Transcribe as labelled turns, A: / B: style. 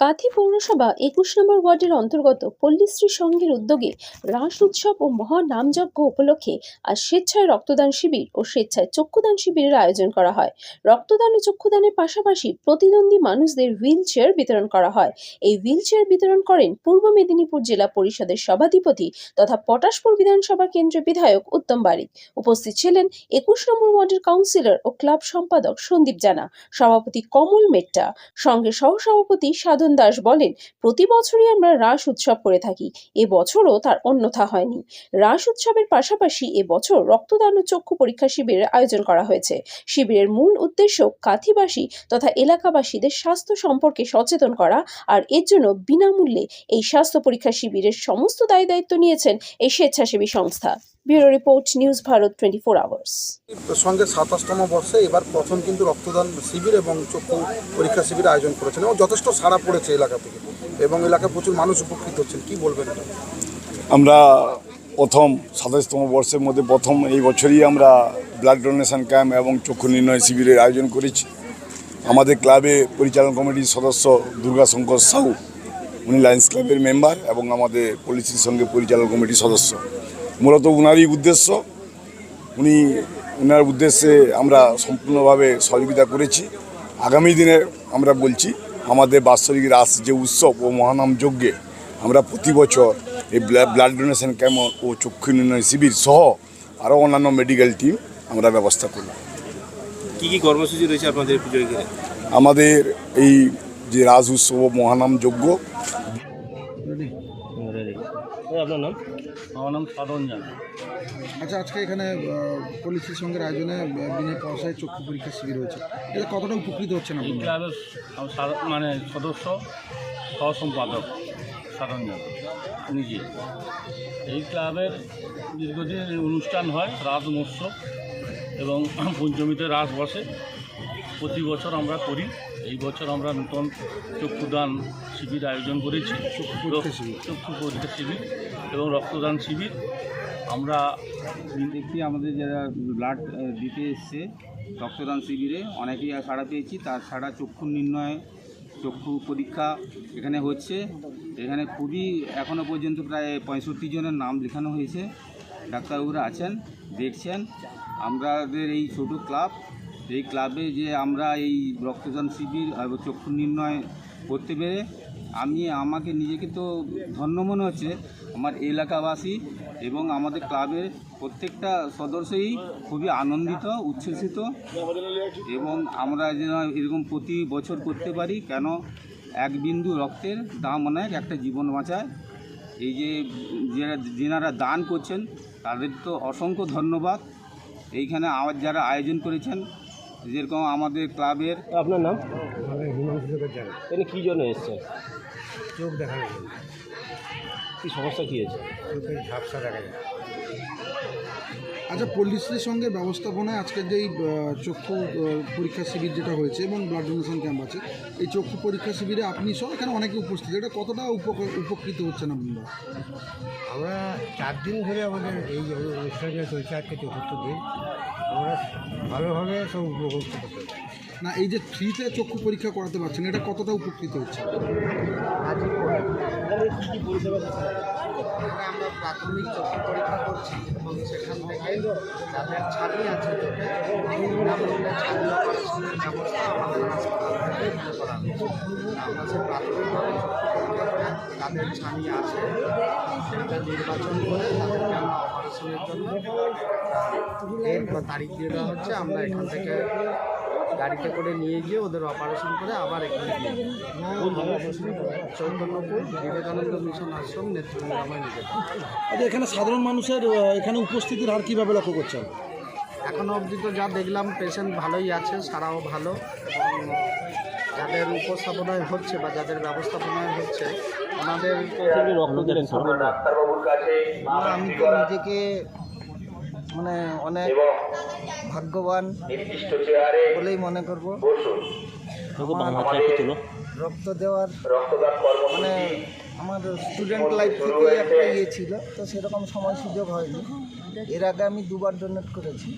A: কাঁথি পৌরসভা একুশ নম্বর ওয়ার্ডের অন্তর্গত পল্লীশ্রী সংঘের উদ্যোগে রাস উৎসব ও মহানামযজ্ঞ উপলক্ষে আজ স্বেচ্ছায় রক্তদান শিবির ও স্বেচ্ছায় চক্ষুদান শিবিরের আয়োজন করা হয়। রক্তদান ও চক্ষুদানের পাশাপাশি প্রতিদ্বন্দ্বী মানুষদের হুইল চেয়ার বিতরণ করা হয়। এই হুইল চেয়ার বিতরণ করেন পূর্ব মেদিনীপুর জেলা পরিষদের সভাধিপতি তথা পটাশপুর বিধানসভা কেন্দ্রের বিধায়ক উত্তম বারিক। উপস্থিত ছিলেন একুশ নম্বর ওয়ার্ডের কাউন্সিলর ও ক্লাব সম্পাদক সন্দীপ জানা, সভাপতি কমল মেট্টা সঙ্গে সহসভাপতি সাধন দাস বলেন, প্রতি বছরই আমরা রাস উৎসব করে থাকি। এবছরও তার অন্যথা হয়নি। রাস উৎসবের পাশাপাশি এবছর রক্তদান ও চক্ষু পরীক্ষা শিবিরের আয়োজন করা হয়েছে। শিবিরের মূল উদ্দেশ্য কাথিবাসী তথা এলাকাবাসীদের স্বাস্থ্য সম্পর্কে সচেতন করা আর এর জন্য বিনামূল্যে এই স্বাস্থ্য পরীক্ষা শিবিরের সমস্ত দায় দায়িত্ব নিয়েছেন এই স্বেচ্ছাসেবী সংস্থা। Bureau report news Bharat twenty four hours
B: সঙ্গে সাতাশতম বর্ষে এবার প্রথম কিন্তু রক্তদান শিবির এবং চক্ষু পরীক্ষা শিবির আয়োজন করেছেন এবং যথেষ্ট সাড়া পড়েছে এলাকা থেকে এবং এলাকায় প্রচুর মানুষ উপকৃত হচ্ছেন। কি বলবেন
C: আমরা প্রথম সাতাশতম বর্ষের মধ্যে প্রথম এই বছরই আমরা ব্লাড ডোনেশন ক্যাম্প এবং চক্ষু নির্ণয় শিবিরের আয়োজন করেছি। আমাদের ক্লাবে পরিচালন কমিটির সদস্য দুর্গাশঙ্কর সাহু উনি লায়ন্স ক্লাবের মেম্বার এবং আমাদের পলিসির সঙ্গে পরিচালন কমিটির সদস্য। মূলত উনারই উদ্দেশ্য। উনি উনার উদ্দেশ্যে আমরা সম্পূর্ণভাবে সহযোগিতা করেছি। আগামী দিনে আমরা বলছি আমাদের বাৎসরিক রাস যে উৎসব ও মহানাম যজ্ঞে আমরা প্রতি বছর এই ব্লাড ডোনেশন ক্যাম্প ও চক্ষু নির্ণয় শিবির সহ আরও অন্যান্য মেডিকেল টিম আমরা ব্যবস্থা করি
D: কি কি কর্মসূচি রয়েছে আপনাদের
C: আমাদের এই যে রাজ উৎসব ও মহানাম যজ্ঞ।
D: আপনার নাম?
E: আমার নাম সাধন জানা।
B: আচ্ছা আজকে এখানে পলিসির সঙ্গে আয়োজনে বিনা পয়সায় চক্ষু পরীক্ষা শিবির হয়েছে। এটা কতটা উপকৃত হচ্ছেন
E: এই
B: আপনারা
E: ক্লাবের মানে সদস্য সহ সম্পাদক সাধন জানা নিজে। এই ক্লাবের দীর্ঘদিন অনুষ্ঠান হয় রাস মহোৎসব এবং পঞ্চমীতে রাস বসে। প্রতি বছর আমরা করি। এই বছর আমরা নতুন চক্ষুদান শিবির আয়োজন করেছি। চক্ষু
B: পরীক্ষা শিবির।
E: চক্ষু পরীক্ষা শিবির এবং রক্তদান শিবির। আমরা
F: দেখছি আমাদের যারা ব্লাড দিতে এসছে রক্তদান শিবিরে অনেকেই সাড়া পেয়েছি। তার ছাড়া চক্ষু নির্ণয় চক্ষু পরীক্ষা এখানে হচ্ছে। এখানে খুবই এখনও পর্যন্ত প্রায় পঁয়ষট্টি জনের নাম লেখানো হয়েছে। ডাক্তারবাবুরা আছেন দেখছেন। আমাদের এই ছোটো ক্লাব এই ক্লাবে যে আমরা এই রক্তদান শিবির এবং চক্ষু নির্ণয় করতে পেরে আমি, আমাকে নিজেকে তো ধন্য মনে হচ্ছে, আমার এলাকাবাসী এবং আমাদের ক্লাবের প্রত্যেকটা সদস্যই খুবই আনন্দিত, উচ্ছ্বসিত এবং আমরা যেন এরকম প্রতি বছর করতে পারি, কেন এক বিন্দু রক্তের দাম অনেক, একটা জীবন বাঁচায়। এই যে যারা, যেনারা দান করছেন, তাদের তো অসংখ্য ধন্যবাদ। এইখানে আমার যারা আয়োজন করেছেন যেরকম আমাদের ক্লাবের
D: আপনার নাম? এখানে কী জন্য এসছেন?
G: চোখ দেখা
D: কি সমস্যা কী হয়েছে?
G: চোখের ঝাপসা দেখা যায়।
B: আচ্ছা পল্লীশ্রী সঙ্গে ব্যবস্থাপনায় আজকে যেই চক্ষু পরীক্ষা শিবির যেটা হয়েছে এবং ব্লাড ডোনেশন ক্যাম্প আছে, এই চক্ষু পরীক্ষা শিবিরে আপনি সব এখানে অনেকে উপস্থিত। এটা কতটা উপক- উপকৃত হচ্ছেন আপনারা?
G: আমরা চার দিন ধরে আমাদের এই অনুষ্ঠানটা চলছে আজকে চতুর্থ দিন। আমরা ভালোভাবে সব উপভোগ করতে
B: না, এই যে ফ্রিতে চক্ষু পরীক্ষা করাতে পারছেন, এটা কতটা উপকৃত হচ্ছে
H: আমরা প্রাথমিক চক্ষু পরীক্ষা করছি আছে ব্যবস্থা ছানি আছে তারিখ দিয়ে দেওয়া হচ্ছে? আমরা এখান থেকে গাড়িতে করে নিয়ে গিয়ে ওদের অপারেশন করে আবার এখানে চৈতন্যপুর বিবেকানন্দ মিশন আশ্রম নেতৃত্ব
B: আচ্ছা এখানে সাধারণ মানুষের এখানে উপস্থিতির হার কীভাবে লক্ষ্য করছেন?
H: এখনও অবধি তো যা দেখলাম পেশেন্ট ভালোই আছে সারাও ভালো। যাদের উপস্থাপনায় হচ্ছে বা যাদের ব্যবস্থাপনায় হচ্ছে ওনাদের আমি তো নিজেকে মানে অনেক ভাগ্যবান বলেই মনে করব। রক্ত দেওয়ার মানে আমার স্টুডেন্ট লাইফ থেকে একটা ইয়ে ছিল তো সেরকম সময় সুযোগ হয়নি। এর আগে আমি দুবার ডোনেট করেছি।